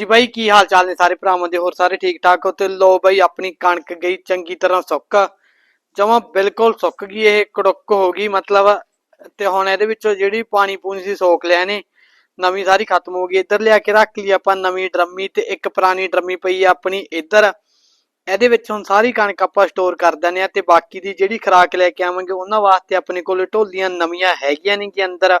ਜੀ ਬਾਈ, ਕੀ ਹਾਲ ਚਾਲ ਨੇ ਸਾਰੇ ਭਰਾਵਾਂ ਦੇ? ਹੋਰ ਸਾਰੇ ਠੀਕ ਠਾਕ ਹੋ? ਤੇ ਲੋ ਬਾਈ, ਆਪਣੀ ਕਣਕ ਗਈ ਚੰਗੀ ਤਰ੍ਹਾਂ ਸੁੱਕ। ਜਮਾ ਬਿਲਕੁਲ ਸੁੱਕ ਗਈ, ਇਹ ਕੜੁੱਕ ਹੋ ਗਈ, ਮਤਲਬ ਤੇ ਹੁਣ ਇਹਦੇ ਵਿੱਚੋਂ ਜਿਹੜੀ ਪਾਣੀ ਪੂਣੀ ਸੀ ਸੋਕ ਲਿਆ ਨੇ ਨਵੀਂ ਸਾਰੀ ਖਤਮ ਹੋ ਗਈ, ਇੱਧਰ ਲਿਆ ਕੇ ਰੱਖ ਲਈ ਆਪਾਂ ਨਵੀਂ ਡਰਮੀ ਤੇ ਇੱਕ ਪੁਰਾਣੀ ਡਰਮੀ ਪਈ ਆ ਆਪਣੀ ਇੱਧਰ। ਇਹਦੇ ਵਿੱਚ ਹੁਣ ਸਾਰੀ ਕਣਕ ਆਪਾਂ ਸਟੋਰ ਕਰ ਦਿੰਦੇ ਆ ਤੇ ਬਾਕੀ ਦੀ ਜਿਹੜੀ ਖਰਾਕ ਲੈ ਕੇ ਆਵਾਂਗੇ, ਉਹਨਾਂ ਵਾਸਤੇ ਆਪਣੇ ਕੋਲ ਢੋਲੀਆਂ ਨਵੀਆਂ ਹੈਗੀਆਂ ਨੇ ਕਿ ਅੰਦਰ।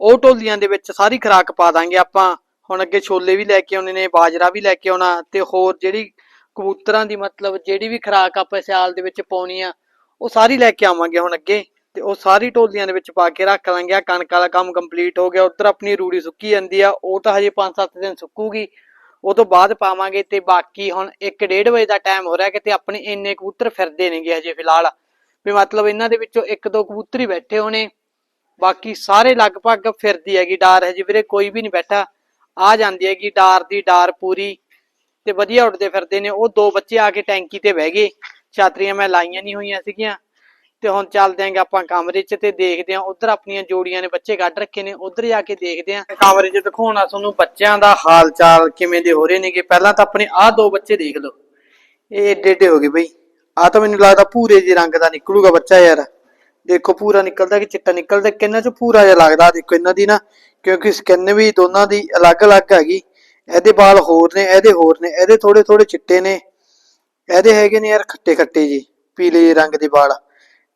ਉਹ ਢੋਲੀਆਂ ਦੇ ਵਿੱਚ ਸਾਰੀ ਖਰਾਕ ਪਾ ਦਾਂਗੇ ਆਪਾਂ। ਹੁਣ ਅੱਗੇ ਛੋਲੇ ਵੀ ਲੈ ਕੇ ਆਉਣੇ ਨੇ, ਬਾਜਰਾ ਵੀ ਲੈ ਕੇ ਆਉਣਾ ਤੇ ਹੋਰ ਜਿਹੜੀ ਕਬੂਤਰਾਂ ਦੀ ਮਤਲਬ ਜਿਹੜੀ ਵੀ ਖਰਾਕ ਆਪਾਂ ਸਿਆਲ ਦੇ ਵਿੱਚ ਪਾਉਣੀ ਆ, ਉਹ ਸਾਰੀ ਲੈ ਕੇ ਆਵਾਂਗੇ ਹੁਣ ਅੱਗੇ ਤੇ ਉਹ ਸਾਰੀ ਢੋਲੀਆਂ ਦੇ ਵਿੱਚ ਪਾ ਕੇ ਰੱਖ ਲਾਂਗੇ ਆ ਕਣਕ ਵਾਲਾ ਕੰਮ ਕੰਪਲੀਟ ਹੋ ਗਿਆ, ਉੱਧਰ ਆਪਣੀ ਰੂੜੀ ਸੁੱਕੀ ਜਾਂਦੀ ਆ, ਉਹ ਤਾਂ ਹਜੇ 5-7 ਦਿਨ ਸੁੱਕੂਗੀ, ਉਹ ਤੋਂ ਬਾਅਦ ਪਾਵਾਂਗੇ ਤੇ ਬਾਕੀ ਹੁਣ 1:30 ਵਜੇ ਦਾ ਟਾਈਮ ਹੋ ਰਿਹਾ ਕਿਤੇ ਆਪਣੇ ਇੰਨੇ ਕਬੂਤਰ ਫਿਰਦੇ ਨੇਗੇ ਹਜੇ ਫਿਲਹਾਲ, ਵੀ ਮਤਲਬ ਇਹਨਾਂ ਦੇ ਵਿੱਚੋਂ ਇੱਕ ਦੋ ਕਬੂਤਰ ਹੀ ਬੈਠੇ ਹੋਣੇ, ਬਾਕੀ ਸਾਰੇ ਲਗਭਗ ਫਿਰਦੀ ਹੈਗੀ, ਡਾਰ ਹਜੇ ਵੀਰੇ ਕੋਈ ਵੀ ਨਹੀਂ ਬੈਠਾ ਆ ਜਾਂਦੀ ਹੈਗੀ, ਡਾਰ ਦੀ ਡਾਰ ਪੂਰੀ ਤੇ ਵਧੀਆ ਉੱਡਦੇ ਫਿਰਦੇ ਨੇ। ਉਹ ਦੋ ਬੱਚੇ ਆ ਕੇ ਟੈਂਕੀ ਤੇ ਬਹਿ ਗਏ। ਛਾਤਰੀਆਂ ਮੈਂ ਲਾਈਆਂ ਨਹੀਂ ਹੋਈਆਂ ਸੀਗੀਆਂ। ਤੇ ਹੁਣ ਚੱਲਦੇ ਆਂਗੇ ਆਪਾਂ ਕਮਰੇ 'ਚ ਤੇ ਦੇਖਦੇ ਆਂ। ਉਧਰ ਆਪਣੀਆਂ ਜੋੜੀਆਂ ਨੇ, ਬੱਚੇ ਕੱਢ ਰੱਖੇ ਨੇ। ਉਧਰ ਜਾ ਕੇ ਦੇਖਦੇ ਆਂ। ਕਮਰੇ 'ਚ ਦਿਖਾਉਣਾ ਤੁਹਾਨੂੰ ਬੱਚਿਆਂ ਦਾ ਹਾਲ ਚਾਲ ਕਿਵੇਂ ਦੇ ਹੋ ਰਹੇ ਨੇਗੇ। ਪਹਿਲਾਂ ਤਾਂ ਆਪਣੇ ਆਹ ਦੋ ਬੱਚੇ ਦੇਖ ਲਓ। ਇਹ ਏਡੇ ਏਡੇ ਹੋ ਗਏ ਬਈ। ਆ ਤਾਂ ਮੈਨੂੰ ਲੱਗਦਾ ਪੂਰੇ ਜਿਹੇ ਰੰਗ ਦਾ ਨਿਕਲੂਗਾ ਬੱਚਾ ਯਾਰ। ਦੇਖੋ ਪੂਰਾ ਨਿਕਲਦਾ ਕਿ ਚਿੱਟਾ ਨਿਕਲਦਾ। ਕਿੰਨਾ ਚ ਪੂਰਾ ਜਿਹਾ ਲੱਗਦਾ। ਦੇਖੋ ਇਹਨਾਂ ਦੀ ਨਾ ਕਿਉਂਕਿ ਸਕਿਨ ਵੀ ਦੋਨਾਂ ਦੀ ਅਲੱਗ-ਅਲੱਗ ਹੈਗੀ। ਇਹਦੇ ਵਾਲ ਹੋਰ ਨੇ ਇਹਦੇ ਹੋਰ ਨੇ ਇਹਦੇ ਥੋੜੇ ਥੋੜੇ ਚਿੱਟੇ ਨੇ। ਇਹਦੇ ਹੈਗੇ ਨੇ ਯਾਰ ਖੱਟੇ ਖੱਟੇ ਜੀ ਪੀਲੇ ਰੰਗ ਦੇ ਵਾਲ।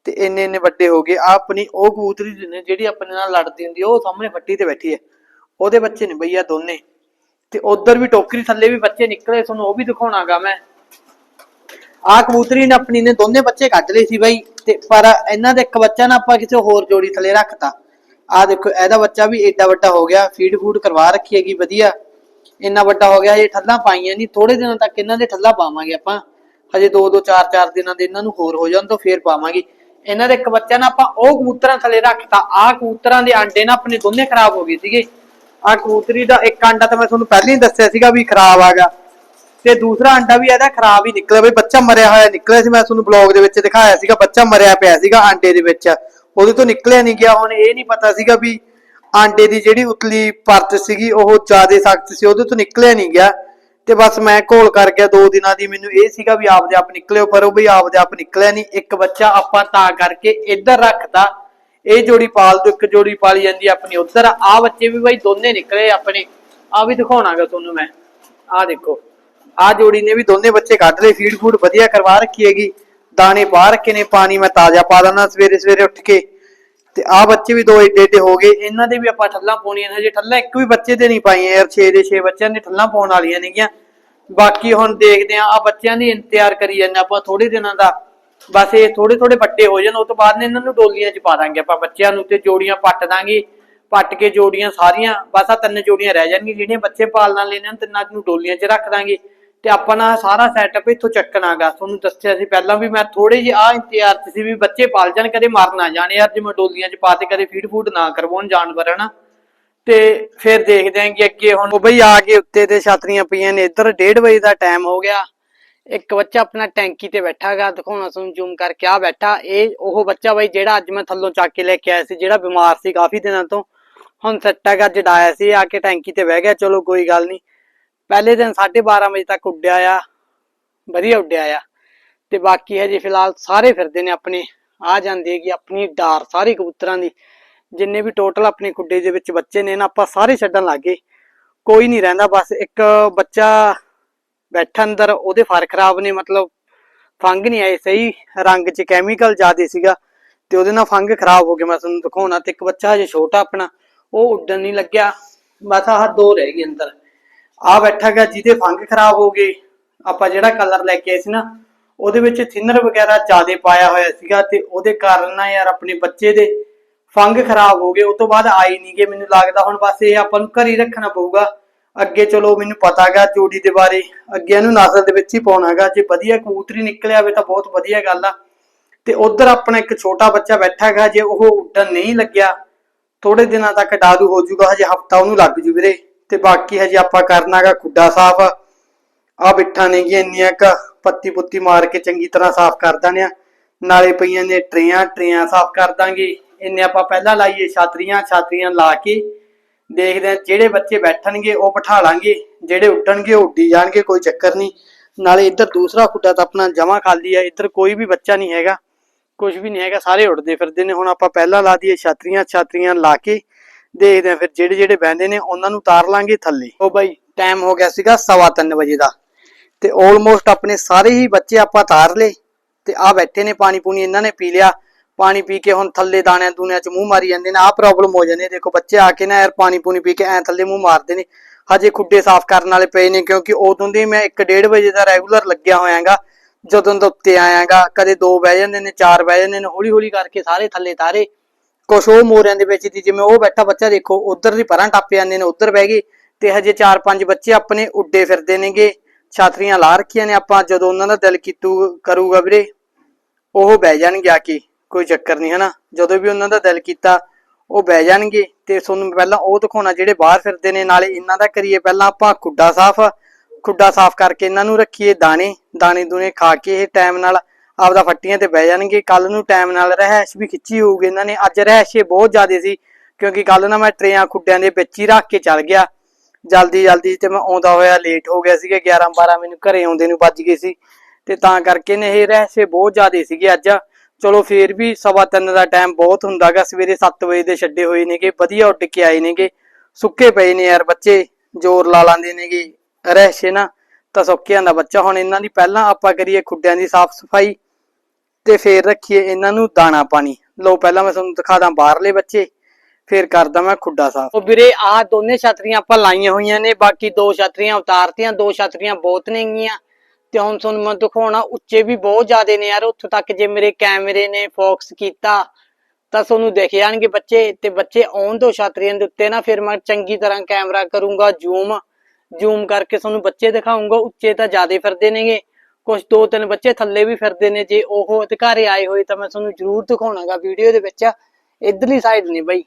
ਤੇ ਇੰਨੇ ਇੰਨੇ ਵੱਡੇ ਹੋ ਗਏ ਆ ਆਪਣੀ ਉਹ ਕਬੂਤਰੀ ਜਿਹੜੀ ਆਪਣੇ ਨਾਲ ਲੜਦੀ ਹੁੰਦੀ ਆ, ਉਹ ਸਾਹਮਣੇ ਫੱਟੀ ਤੇ ਬੈਠੀ ਹੈ ਉਹਦੇ ਬੱਚੇ ਨੇ ਬਈ ਆ ਦੋਨੇ। ਤੇ ਉਧਰ ਵੀ ਟੋਕਰੀ ਥੱਲੇ ਵੀ ਬੱਚੇ ਨਿਕਲੇ ਤੁਹਾਨੂੰ ਉਹ ਵੀ ਦਿਖਾਉਣਾਗਾ ਮੈਂ। ਆ ਕਬੂਤਰੀ ਨੇ ਆਪਣੀ ਨੇ ਦੋਨੇ ਬੱਚੇ ਕੱਢ ਲਏ ਸੀ ਬਾਈ ਤੇ ਪਰ ਇਹਨਾਂ ਦੇ ਇੱਕ ਬੱਚਾ ਨਾ ਆਪਾਂ ਕਿਸੇ ਹੋਰ ਜੋੜੀ ਥੱਲੇ ਰੱਖਤਾ। ਆ ਦੇਖੋ, ਇਹਦਾ ਬੱਚਾ ਵੀ ਏਡਾ ਵੱਡਾ ਹੋ ਗਿਆ ਫੀਡ ਫੂਡ ਕਰਵਾ ਰੱਖੀ ਹੈਗੀ, ਵਧੀਆ। ਇੰਨਾ ਵੱਡਾ ਹੋ ਗਿਆ, ਇਹ ਠੱਲਾਂ ਪਾਈਆਂ ਨਹੀਂ ਥੋੜੇ ਦਿਨਾਂ ਤੱਕ ਇਹਨਾਂ ਦੇ ਠੱਲਾਂ ਪਾਵਾਂਗੇ ਆਪਾਂ। ਹਜੇ 2 2 4 4 ਦਿਨਾਂ ਦੇ ਇਹਨਾਂ ਨੂੰ ਹੋਰ ਹੋ ਜਾਣ ਤੋਂ ਫੇਰ ਪਾਵਾਂਗੇ। ਇਹਨਾਂ ਦਾ ਇੱਕ ਬੱਚਾ ਨਾ ਆਪਾਂ ਉਹ ਕਬੂਤਰਾਂ ਥੱਲੇ ਰੱਖਤਾ, ਆ ਕਬੂਤਰਾਂ ਦੇ ਆਂਡੇ ਨਾ ਆਪਣੇ ਦੋਨੇ ਖਰਾਬ ਹੋ ਗਏ ਸੀਗੇ। ਆ ਕਬੂਤਰੀ ਦਾ ਇੱਕ ਆਂਡਾ ਤਾਂ ਮੈਂ ਤੁਹਾਨੂੰ ਪਹਿਲਾਂ ਹੀ ਦੱਸਿਆ ਸੀਗਾ ਵੀ ਖਰਾਬ ਆ ਗਿਆ। ਤੇ ਦੂਸਰਾ ਆਂਡਾ ਵੀ ਇਹਦਾ ਖਰਾਬ ਹੀ ਨਿਕਲਿਆ ਬਈ ਬੱਚਾ ਮਰਿਆ ਹੋਇਆ ਨਿਕਲਿਆ ਸੀ, ਮੈਂ ਤੁਹਾਨੂੰ ਬਲੌਗ ਦੇ ਵਿੱਚ ਦਿਖਾਇਆ ਸੀਗਾ, ਬੱਚਾ ਮਰਿਆ ਪਿਆ ਸੀਗਾ ਆਂਡੇ ਦੇ ਵਿੱਚ। ਉਹਦੇ ਤੋਂ ਨਿਕਲਿਆ ਨਹੀਂ ਗਿਆ। ਹੁਣ ਇਹ ਨਹੀਂ ਪਤਾ ਸੀਗਾ ਵੀ ਆਂਡੇ ਦੀ ਜਿਹੜੀ ਉਤਲੀ ਪਰਤ ਸੀਗੀ, ਉਹ ਜ਼ਿਆਦਾ ਸਖਤ ਸੀ, ਉਹਦੇ ਤੋਂ ਨਿਕਲਿਆ ਨਹੀਂ ਗਿਆ। ਤੇ ਬਸ ਮੈਂ ਘੋਲ ਕਰ ਗਿਆ ਦੋ ਦਿਨਾਂ ਦੀ। ਮੈਨੂੰ ਇਹ ਸੀਗਾ ਵੀ ਆਪਦੇ ਆਪ ਨਿਕਲਿਓ, ਪਰ ਉਹ ਵੀ ਆਪਦੇ ਆਪ ਨਿਕਲਿਆ ਨਹੀਂ ਇੱਕ ਬੱਚਾ ਆਪਾਂ ਤਾਂ ਕਰਕੇ ਇੱਧਰ ਰੱਖਦਾ। ਇਹ ਜੋੜੀ ਪਾਲ ਤੋਂ ਇੱਕ ਜੋੜੀ ਪਾਲੀ ਜਾਂਦੀ ਆਪਣੀ ਉੱਧਰ। ਆ ਬੱਚੇ ਵੀ ਬਾਈ ਦੋਨੇ ਨਿਕਲੇ ਆਪਣੇ। ਆ ਵੀ ਦਿਖਾਉਣਾਗਾ ਤੁਹਾਨੂੰ ਮੈਂ। ਆ ਦੇਖੋ। ਆ ਜੋੜੀ ਨੇ ਵੀ ਦੋਨੇ ਬੱਚੇ ਕੱਢ ਲਏ। ਫੀਡ ਫੂਡ ਵਧੀਆ ਕਰਵਾ ਰੱਖੀ ਹੈਗੀ। ਦਾਣੇ ਪਾ ਰੱਖੇ ਨੇ ਪਾਣੀ ਮੈਂ ਤਾਜ਼ਾ ਪਾ ਦਿੰਦਾ ਸਵੇਰੇ ਸਵੇਰੇ ਉੱਠ ਕੇ। ਤੇ ਆ ਬੱਚੇ ਵੀ ਦੋ ਏਡੇ ਏਡੇ ਹੋ ਗਏ। ਇਹਨਾਂ ਦੇ ਵੀ ਆਪਾਂ ਠੱਲਾਂ ਪਾਉਣੀਆਂ ਨੇ। ਹਜੇ ਠੱਲਾਂ ਇੱਕ ਵੀ ਬੱਚੇ ਤੇ ਨਹੀਂ ਪਾਈਆਂ ਯਾਰ। 6 ਦੇ 6 ਬੱਚਿਆਂ ਦੇ ਠੱਲਾਂ ਪਾਉਣ ਵਾਲੀਆਂ ਨੇਗੀਆਂ। ਬਾਕੀ ਹੁਣ ਦੇਖਦੇ ਆ ਆ ਬੱਚਿਆਂ ਦੀ ਇੰਤਜ਼ਾਰ ਕਰੀ ਜਾਂਦੇ ਆਪਾਂ ਥੋੜੇ ਦਿਨਾਂ ਦਾ। ਬਸ ਇਹ ਥੋੜੇ ਥੋੜੇ ਵੱਡੇ ਹੋ ਜਾਣ। ਉਸ ਤੋਂ ਬਾਅਦ ਨੇ ਇਹਨਾਂ ਨੂੰ ਡੋਲੀਆਂ 'ਚ ਪਾ ਦਾਂਗੇ ਆਪਾਂ। ਬੱਚਿਆਂ ਨੂੰ ਤੇ ਜੋੜੀਆਂ ਪੱਟ ਦਾਂਗੇ। ਪੱਟ ਕੇ ਜੋੜੀਆਂ ਸਾਰੀਆਂ। ਬਸ ਆ ਤਿੰਨ ਜੋੜੀਆਂ ਰਹਿ ਜਾਣਗੀਆਂ। ਜਿਹੜੀਆਂ ਬੱਚੇ ਪਾਲਣ ਲੈਣੇ ਤਿੰਨਾਂ ਨੂੰ ਡੋਲੀਆਂ 'ਚ ਰੱਖ ਦਾਂਗੇ। ਤੇ ਆਪਾਂ ਨਾ ਸਾਰਾ ਸੈਟਅਪ ਇੱਥੋਂ ਚੱਕਣਾਗਾ। ਤੁਹਾਨੂੰ ਦੱਸਿਆ ਸੀ ਪਹਿਲਾਂ ਵੀ ਮੈਂ ਥੋੜੇ ਜਿਹੇ ਆ ਇੰਤਜ਼ਾਰ 'ਚ ਸੀ ਵੀ ਬੱਚੇ ਪਾਲ ਜਾਣ, ਕਦੇ ਮਰ ਨਾ ਜਾਣ। ਯਾਰ ਜਿਵੇਂ ਡੋਲੀਆਂ 'ਚ ਪਾ ਤੇ ਕਦੇ ਫੀਡ ਫੂਡ ਨਾ ਕਰਵਾਉਣ ਜਾਨਵਰ, ਹਨਾ? ਤੇ ਫਿਰ ਦੇਖਦੇ ਆਂ ਕਿ ਅੱਗੇ ਹੁਣ ਉਹ ਬਈ ਆ ਕੇ ਉੱਤੇ ਤੇ ਛਾਤਰੀਆਂ ਪਈਆਂ ਨੇ। ਇੱਧਰ 1:30 ਵਜੇ ਦਾ ਟਾਈਮ ਹੋ ਗਿਆ। ਇੱਕ ਬੱਚਾ ਆਪਣਾ ਟੈਂਕੀ ਤੇ ਬੈਠਾਗਾ। ਦਿਖਾਉਣਾ ਤੁਹਾਨੂੰ ਜ਼ੂਮ ਕਰਕੇ। ਆ ਬੈਠਾ। ਇਹ ਉਹ ਬੱਚਾ ਬਈ ਜਿਹੜਾ ਅੱਜ ਮੈਂ ਥੱਲੋਂ ਚੱਕ ਕੇ ਲੈ ਕੇ ਆਇਆ ਸੀ, ਜਿਹੜਾ ਬਿਮਾਰ ਸੀ ਕਾਫੀ ਦਿਨਾਂ ਤੋਂ। ਹੁਣ ਸੱਟਾ ਸੱਟਾਗਾ ਜਡਾਇਆ ਸੀ। ਆ ਕੇ ਟੈਂਕੀ ਤੇ ਬਹਿ ਗਿਆ। ਚਲੋ ਕੋਈ ਗੱਲ ਨਹੀਂ ਪਹਿਲੇ ਦਿਨ 12:30 ਵਜੇ ਤੱਕ ਉੱਡਿਆ ਆ, ਵਧੀਆ ਉੱਡਿਆ ਆ। ਤੇ ਬਾਕੀ ਹਜੇ ਫਿਲਹਾਲ ਸਾਰੇ ਫਿਰਦੇ ਨੇ ਆਪਣੇ। ਆ ਜਾਂਦੀ ਹੈਗੀ ਆਪਣੀ ਡਾਰ, ਸਾਰੇ ਕਬੂਤਰਾਂ ਦੀ। ਜਿੰਨੇ ਵੀ ਟੋਟਲ ਆਪਣੇ ਖੁੱਡੇ ਦੇ ਵਿੱਚ ਬੱਚੇ ਨੇ ਨਾ, ਆਪਾਂ ਸਾਰੇ ਛੱਡਣ ਲੱਗੇ ਕੋਈ ਨਹੀਂ ਰਹਿੰਦਾ, ਬਸ ਇੱਕ ਬੱਚਾ ਬੈਠਾ ਅੰਦਰ, ਉਹਦੇ ਫਰ ਖਰਾਬ ਨੇ, ਮਤਲਬ ਫੰਗ ਨਹੀਂ ਆਏ ਸਹੀ ਰੰਗ 'ਚ ਕੈਮੀਕਲ ਜ਼ਿਆਦੇ ਸੀਗਾ। ਤੇ ਉਹਦੇ ਨਾਲ ਫੰਗ ਖਰਾਬ ਹੋ ਗਏ, ਮੈਂ ਤੁਹਾਨੂੰ ਦਿਖਾਉਣਾ। ਤੇ ਇੱਕ ਬੱਚਾ ਹਜੇ ਛੋਟਾ ਆਪਣਾ, ਉਹ ਉੱਡਣ ਨਹੀਂ ਲੱਗਿਆ। ਬਸ ਆਹ ਦੋ ਰਹਿ ਗਏ ਅੰਦਰ। ਆ ਬੈਠਾ ਗਾ ਜਿਹਦੇ ਫੰਗ ਖਰਾਬ ਹੋ ਗਏ। ਆਪਾਂ ਜਿਹੜਾ ਕਲਰ ਲੈ ਕੇ ਆਏ ਸੀ ਨਾ, ਉਹਦੇ ਵਿੱਚ ਥਿਨਰ ਵਗੈਰਾ ਜ਼ਿਆਦਾ ਪਾਇਆ ਹੋਇਆ ਸੀਗਾ ਤੇ ਉਹਦੇ ਕਾਰਨ ਨਾ ਯਾਰ ਆਪਣੇ ਬੱਚੇ ਦੇ ਫੰਗ ਖਰਾਬ ਹੋ ਗਏ। ਉਸ ਤੋਂ ਬਾਅਦ ਆਈ ਨਹੀਂ ਗਏ ਮੈਨੂੰ ਲੱਗਦਾ ਹੁਣ ਬਸ ਇਹ ਆਪਾਂ ਨੂੰ ਘਰ ਹੀ ਰੱਖਣਾ ਪਊਗਾ। ਅੱਗੇ ਚਲੋ ਮੈਨੂੰ ਪਤਾਗਾ ਜੋੜੀ ਦੇ ਬਾਰੇ, ਅੱਗੇ ਇਹਨੂੰ ਨਸਲ ਦੇ ਵਿੱਚ ਹੀ ਪਾਉਣਾਗਾ ਜੇ ਵਧੀਆ ਕਬੂਤਰੀ ਨਿਕਲਿਆ ਹੋਵੇ ਤਾਂ ਬਹੁਤ ਵਧੀਆ ਗੱਲ ਆ। ਤੇ ਉਧਰ ਆਪਣਾ ਇੱਕ ਛੋਟਾ ਬੱਚਾ ਬੈਠਾ ਹੈਗਾ ਜੇ ਉਹ ਉੱਡਣ ਨਹੀਂ ਲੱਗਿਆ ਥੋੜੇ ਦਿਨਾਂ ਤੱਕ ਡਾਰੂ ਹੋ ਜਾਊਗਾ, ਹਜੇ ਹਫਤਾ ਉਹਨੂੰ ਲੱਗ ਜੂ ਵੀਰੇ। ਤੇ ਬਾਕੀ ਹਜੇ ਆਪਾਂ ਕਰਨਾਗਾ ਖੁੱਡਾ ਸਾਫ਼। ਆ ਬਿੱਠਾਂ ਨੇਗੀਆਂ ਇੰਨੀਆਂ ਕ ਪੱਤੀ ਪੁੱਤੀ ਮਾਰ ਕੇ ਚੰਗੀ ਤਰ੍ਹਾਂ ਸਾਫ਼ ਕਰ ਦਾਂਗੇ ਨਾਲੇ ਪਈਆਂ ਨੇ ਟਰੇਆਂ ਟਰੇਆਂ ਸਾਫ਼ ਕਰ ਦਾਂਗੇ। ਇੰਨੇ ਆਪਾਂ ਪਹਿਲਾਂ ਲਾਈਏ ਛਾਤਰੀਆਂ ਛਾਤਰੀਆਂ ਲਾ ਕੇ ਦੇਖਦੇ ਆ ਜਿਹੜੇ ਬੱਚੇ ਬੈਠਣਗੇ ਉਹ ਬਿਠਾ ਲਾਂਗੇ। ਜਿਹੜੇ ਉੱਡਣਗੇ ਉਹ ਉੱਡੀ ਜਾਣਗੇ, ਕੋਈ ਚੱਕਰ ਨਹੀਂ। ਨਾਲੇ ਇੱਧਰ ਦੂਸਰਾ ਖੁੱਡਾ ਤਾਂ ਆਪਣਾ ਜਮਾ ਖਾਲੀ ਆ। ਇੱਧਰ ਕੋਈ ਵੀ ਬੱਚਾ ਨਹੀਂ ਹੈਗਾ। ਕੁਝ ਵੀ ਨਹੀਂ ਹੈਗਾ, ਸਾਰੇ ਉੱਡਦੇ ਫਿਰਦੇ ਨੇ। ਹੁਣ ਆਪਾਂ ਪਹਿਲਾਂ ਲਾ ਦਈਏ ਛਾਤਰੀਆਂ ਛਾਤਰੀਆਂ ਲਾ ਕੇ ਦੇਖਦੇ ਆ ਫਿਰ ਜਿਹੜੇ ਜਿਹੜੇ ਬਹਿੰਦੇ ਨੇ, ਉਹਨਾਂ ਨੂੰ ਉਤਾਰ ਲਾਂਗੇ ਥੱਲੇ। ਉਹ ਬਾਈ ਟਾਈਮ ਹੋ ਗਿਆ ਸੀਗਾ 3:30 ਵਜੇ ਦਾ। ਤੇ ਆਲਮੋਸਟ ਆਪਣੇ ਸਾਰੇ ਹੀ ਬੱਚੇ ਆਪਾਂ ਤਾਰ ਲਏ। ਤੇ ਆ ਬੈਠੇ ਨੇ ਪਾਣੀ ਪੂਣੀ, ਇਹਨਾਂ ਨੇ ਪੀ ਲਿਆ। ਪਾਣੀ ਪੀ ਕੇ ਹੁਣ ਥੱਲੇ ਦਾਣਿਆਂ ਦੂਣਿਆਂ ਚ ਮੂੰਹ ਮਾਰੀ ਜਾਂਦੇ ਨੇ। ਆਹ ਪ੍ਰੋਬਲਮ ਹੋ ਜਾਂਦੀ ਹੈ। ਦੇਖੋ, ਬੱਚੇ ਆ ਕੇ ਨਾ ਯਾਰ ਪਾਣੀ ਪੂਣੀ ਪੀ ਕੇ ਐ ਥੱਲੇ ਮੂੰਹ ਮਾਰਦੇ ਨੇ। ਹਜੇ ਖੁੱਡੇ ਸਾਫ਼ ਕਰਨ ਵਾਲੇ ਪਏ ਨੇ, ਕਿਉਂਕਿ ਉਦੋਂ ਦੀ ਮੈਂ 1:30 ਵਜੇ ਦਾ ਰੈਗੂਲਰ ਲੱਗਿਆ ਹੋਇਆਗਾ। ਜਦੋਂ ਦਾ ਉੱਤੇ ਆਇਆਗਾ, ਕਦੇ ਦੋ ਬਹਿ ਜਾਂਦੇ ਨੇ, ਚਾਰ ਬਹਿ ਜਾਂਦੇ ਨੇ ਹੌਲੀ ਹੌਲੀ ਕਰਕੇ ਸਾਰੇ ਥੱਲੇ ਤਾਰੇ। ਕੁਛ ਉਹ ਮੋਰਿਆਂ ਦੇ ਵਿੱਚ ਦੀ, ਜਿਵੇਂ ਉਹ ਬੈਠਾ ਬੱਚਾ ਦੇਖੋ, ਉਧਰ ਦੀ ਪਰਾਂ ਟੱਪ ਜਾਂਦੇ ਨੇ, ਉਧਰ ਬਹਿ ਗਏ ਤੇ ਹਜੇ 4-5 ਬੱਚੇ ਆਪਣੇ ਉੱਡੇ ਫਿਰਦੇ ਨੇਗੇ, ਛਾਤਰੀਆਂ ਲਾ ਰੱਖੀਆਂ ਨੇ ਆਪਾਂ, ਜਦੋਂ ਉਹਨਾਂ ਦਾ ਦਿਲ ਕੀਤੂ ਕਰੂਗਾ ਵੀਰੇ, ਉਹ ਬਹਿ ਜਾਣਗੇ ਆ ਕੇ, ਕੋਈ ਚੱਕਰ ਨਹੀਂ, ਹਨਾ? ਜਦੋਂ ਵੀ ਉਹਨਾਂ ਦਾ ਦਿਲ ਕੀਤਾ, ਉਹ ਬਹਿ ਜਾਣਗੇ ਤੇ ਤੁਹਾਨੂੰ ਪਹਿਲਾਂ ਉਹ ਦਿਖਾਉਣਾ, ਜਿਹੜੇ ਬਾਹਰ ਫਿਰਦੇ ਨੇ, ਨਾਲੇ ਇਹਨਾਂ ਦਾ ਕਰੀਏ ਪਹਿਲਾਂ ਆਪਾਂ ਖੁੱਡਾ ਸਾਫ਼ ਖੁੱਡਾ ਸਾਫ਼ ਕਰਕੇ ਇਹਨਾਂ ਨੂੰ ਰੱਖੀਏ ਦਾਣੇ ਦਾਣੇ ਦੂਣੇ ਖਾ ਕੇ ਇਹ ਟਾਈਮ ਨਾਲ ਆਪਦਾ ਫੱਟੀਆਂ ਤੇ ਬਹਿ ਜਾਣਗੇ। ਕੱਲ ਨੂੰ ਟਾਈਮ ਨਾਲ ਰਹਿਸ਼ ਵੀ ਖਿੱਚੀ ਹੋਊਗੀ ਇਹਨਾਂ ਨੇ। ਅੱਜ ਰਹਿਸ਼ੇ ਬਹੁਤ ਜ਼ਿਆਦੇ ਸੀ, ਕਿਉਂਕਿ ਕੱਲ ਨਾ ਮੈਂ ਟਰੇਆਂ ਖੁੱਡਿਆਂ ਦੇ ਵਿੱਚ ਹੀ ਰੱਖ ਕੇ ਚੱਲ ਗਿਆ। ਜਲਦੀ ਜਲਦੀ ਤੇ ਮੈਂ ਆਉਂਦਾ ਹੋਇਆ ਲੇਟ ਹੋ ਗਿਆ ਸੀਗਾ 11 12 ਮੈਨੂੰ ਘਰੇ ਆਉਂਦੇ ਨੂੰ ਵੱਜ ਗਏ ਸੀ। ਤੇ ਤਾਂ ਕਰਕੇ ਨੇ ਇਹ ਰਹਿਸੇ ਬਹੁਤ ਜ਼ਿਆਦੇ ਸੀਗੇ ਅੱਜ। ਚਲੋ ਫੇਰ ਵੀ ਸਵਾ ਤਿੰਨ ਦਾ ਟਾਈਮ ਬਹੁਤ ਹੁੰਦਾਗਾ। ਸਵੇਰੇ 7 ਵਜੇ ਦੇ ਛੱਡੇ ਹੋਏ ਨੇਗੇ, ਵਧੀਆ ਉੱਡ ਕੇ ਆਏ ਨੇਗੇ। ਸੁੱਕੇ ਪਏ ਨੇ ਯਾਰ ਬੱਚੇ, ਜ਼ੋਰ ਲਾ ਲਾਂਦੇ ਨੇਗੇ ਰਹਿਸ਼ੇ ਨਾ। ਤਾਂ ਸੁੱਕ ਜਾਂਦਾ ਬੱਚਾ ਹੁਣ ਇਹਨਾਂ ਦੀ ਪਹਿਲਾਂ ਆਪਾਂ ਕਰੀਏ ਖੁੱਡਿਆਂ ਦੀ ਸਾਫ਼ ਸਫ਼ਾਈ। ਤੇ ਫੇਰ ਰੱਖੀਏ ਇਹਨਾਂ ਨੂੰ ਦਾਣਾ ਪਾਣੀ। ਲਓ ਪਹਿਲਾਂ ਮੈਂ ਤੁਹਾਨੂੰ ਦਿਖਾਦਾ ਬਾਹਰਲੇ ਬੱਚੇ, ਫੇਰ ਕਰਦਾ ਮੈਂ ਖੁੱਡਾ ਸਾਫ਼। ਉਹ ਵੀਰੇ, ਆਹ ਦੋਨੇ ਛਤਰੀਆਂ ਆਪਾਂ ਲਾਈਆਂ ਹੋਈਆਂ ਨੇ, ਬਾਕੀ ਦੋ ਛਤਰੀਆਂ ਉਤਾਰਤੀਆਂ, ਦੋ ਛਤਰੀਆਂ ਬਹੁਤ ਨੇਗੀਆਂ ਤੇ ਹੁਣ ਤੁਹਾਨੂੰ ਮੈਂ ਦਿਖਾਉਣਾ, ਉੱਚੇ ਵੀ ਬਹੁਤ ਜ਼ਿਆਦੇ ਨੇ ਯਾਰ, ਉੱਥੋਂ ਤੱਕ ਜੇ ਮੇਰੇ ਕੈਮਰੇ ਨੇ ਫੋਕਸ ਕੀਤਾ, ਤਾਂ ਤੁਹਾਨੂੰ ਦਿਖ ਜਾਣਗੇ ਬੱਚੇ। ਤੇ ਬੱਚੇ ਆਉਣ ਦੋ ਛਤਰੀਆਂ ਦੇ ਉੱਤੇ ਨਾ, ਫਿਰ ਮੈਂ ਚੰਗੀ ਤਰ੍ਹਾਂ ਕੈਮਰਾ ਕਰੂੰਗਾ, ਜ਼ੂਮ। ਜ਼ੂਮ ਕਰਕੇ ਤੁਹਾਨੂੰ ਬੱਚੇ ਦਿਖਾਉਂਗਾ ਉੱਚੇ ਤਾਂ ਜ਼ਿਆਦੇ ਫਿਰਦੇ ਨੇਗੇ। ਕੁਝ ਦੋ ਤਿੰਨ ਬੱਚੇ ਥੱਲੇ ਵੀ ਫਿਰਦੇ ਨੇ, ਜੇ ਉਹ ਅਧਿਕਾਰੇ ਆਏ ਹੋਏ ਤਾਂ ਮੈਂ ਤੁਹਾਨੂੰ ਜ਼ਰੂਰ ਦਿਖਾਉਣਾਗਾ ਵੀਡੀਓ ਦੇ ਵਿੱਚ। ਇਧਰਲੀ ਸਾਈਡ ਨੇ ਬਈ।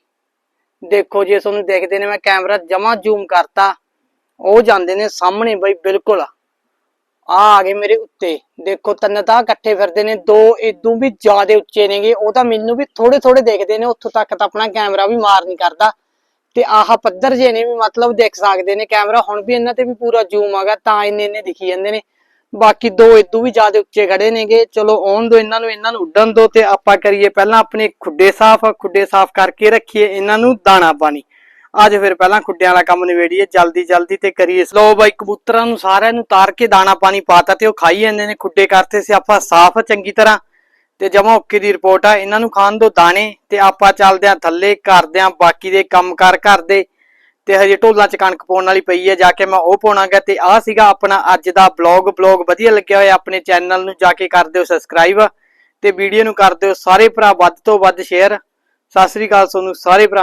ਦੇਖੋ ਜੇ ਤੁਹਾਨੂੰ ਦੇਖਦੇ ਨੇ ਮੈਂ ਕੈਮਰਾ ਜਮਾ ਜ਼ੂਮ ਕਰਤਾ। ਉਹ ਜਾਂਦੇ ਨੇ ਸਾਹਮਣੇ ਬਈ, ਬਿਲਕੁਲ। ਆ ਆ ਗਏ ਮੇਰੇ ਉੱਤੇ। ਦੇਖੋ ਤਿੰਨ ਤਾਂ ਇਕੱਠੇ ਫਿਰਦੇ ਨੇ, ਦੋ ਇਦੋਂ ਵੀ ਜ਼ਿਆਦਾ ਉੱਚੇ ਨੇਗੇ। ਉਹ ਤਾਂ ਮੈਨੂੰ ਵੀ ਥੋੜੇ ਥੋੜੇ ਦੇਖਦੇ ਨੇ, ਉੱਥੋਂ ਤੱਕ ਤਾਂ ਆਪਣਾ ਕੈਮਰਾ ਵੀ ਮਾਰ ਨਹੀਂ ਕਰਦਾ। ਤੇ ਆਹ ਪੱਧਰ ਜੇ ਨੇ ਵੀ ਮਤਲਬ ਦੇਖ ਸਕਦੇ ਨੇ ਕੈਮਰਾ ਹੁਣ ਵੀ ਇਹਨਾਂ ਤੇ ਵੀ ਪੂਰਾ ਜ਼ੂਮ ਆਗਾ, ਤਾਂ ਇੰਨੇ ਇੰਨੇ ਦਿਖੀ ਜਾਂਦੇ ਨੇ। ਬਾਕੀ ਦੋ ਇਦੋਂ ਵੀ ਜ਼ਿਆਦਾ ਉੱਚੇ ਖੜੇ ਨੇਗੇ। ਚਲੋ, ਆਉਣ ਦੋ, ਇਹਨਾਂ ਨੂੰ ਇਹਨਾਂ ਨੂੰ ਉੱਡਣ ਦੋ ਤੇ ਆਪਾਂ ਕਰੀਏ ਪਹਿਲਾਂ ਆਪਣੇ ਖੁੱਡੇ ਸਾਫ਼ ਖੁੱਡੇ ਸਾਫ਼ ਕਰਕੇ ਰੱਖੀਏ ਇਹਨਾਂ ਨੂੰ ਦਾਣਾ ਪਾਣੀ। ਅੱਜ ਫਿਰ ਪਹਿਲਾਂ ਖੁੱਡਿਆਂ ਵਾਲਾ ਕੰਮ ਨਿਬੇੜੀਏ, ਜਲਦੀ ਜਲਦੀ ਤੇ ਕਰੀਏ। ਲੋ ਬਾਈ, ਕਬੂਤਰਾਂ ਨੂੰ ਸਾਰਿਆਂ ਨੂੰ ਤਾਰ ਕੇ ਦਾਣਾ ਪਾਣੀ ਪਾਤਾ ਤੇ ਉਹ ਖਾਈ ਜਾਂਦੇ ਨੇ। ਖੁੱਡੇ ਕਰਤੇ ਸੀ ਆਪਾਂ ਸਾਫ਼, ਚੰਗੀ ਤਰ੍ਹਾਂ। ਤੇ ਜਮਾ ਓਕੇ ਦੀ ਰਿਪੋਰਟ ਆ, ਇਹਨਾਂ ਨੂੰ ਖਾਣ ਦੋ ਦਾਣੇ ਤੇ ਆਪਾਂ ਚੱਲਦੇ ਆਂ ਥੱਲੇ ਕਰਦੇ ਆਂ ਬਾਕੀ ਦੇ ਕੰਮਕਾਰ ਕਰਦੇ ਤੇ ਹਜੇ ਢੋਲਾਂ ਚ ਕਣਕ ਪਾਉਣ ਵਾਲੀ ਪਈ ਹੈ, ਜਾ ਕੇ ਮੈਂ ਉਹ ਪਾਉਣਾਗਾ ਤੇ ਆਹ ਸੀਗਾ ਆਪਣਾ ਅੱਜ ਦਾ ਬਲੌਗ ਬਲੌਗ ਵਧੀਆ ਲੱਗਿਆ ਹੋਇਆ ਆਪਣੇ ਚੈਨਲ ਨੂੰ ਜਾ ਕੇ ਕਰ ਦਿਓ ਸਬਸਕ੍ਰਾਈਬ ਤੇ ਵੀਡੀਓ ਨੂੰ ਕਰ ਦਿਓ, ਸਾਰੇ ਭਰਾ ਵੱਧ ਤੋਂ ਵੱਧ ਸ਼ੇਅਰ ਸਤਿ ਸ੍ਰੀ ਅਕਾਲ ਤੁਹਾਨੂੰ, ਸਾਰੇ ਭਰਾਵਾਂ।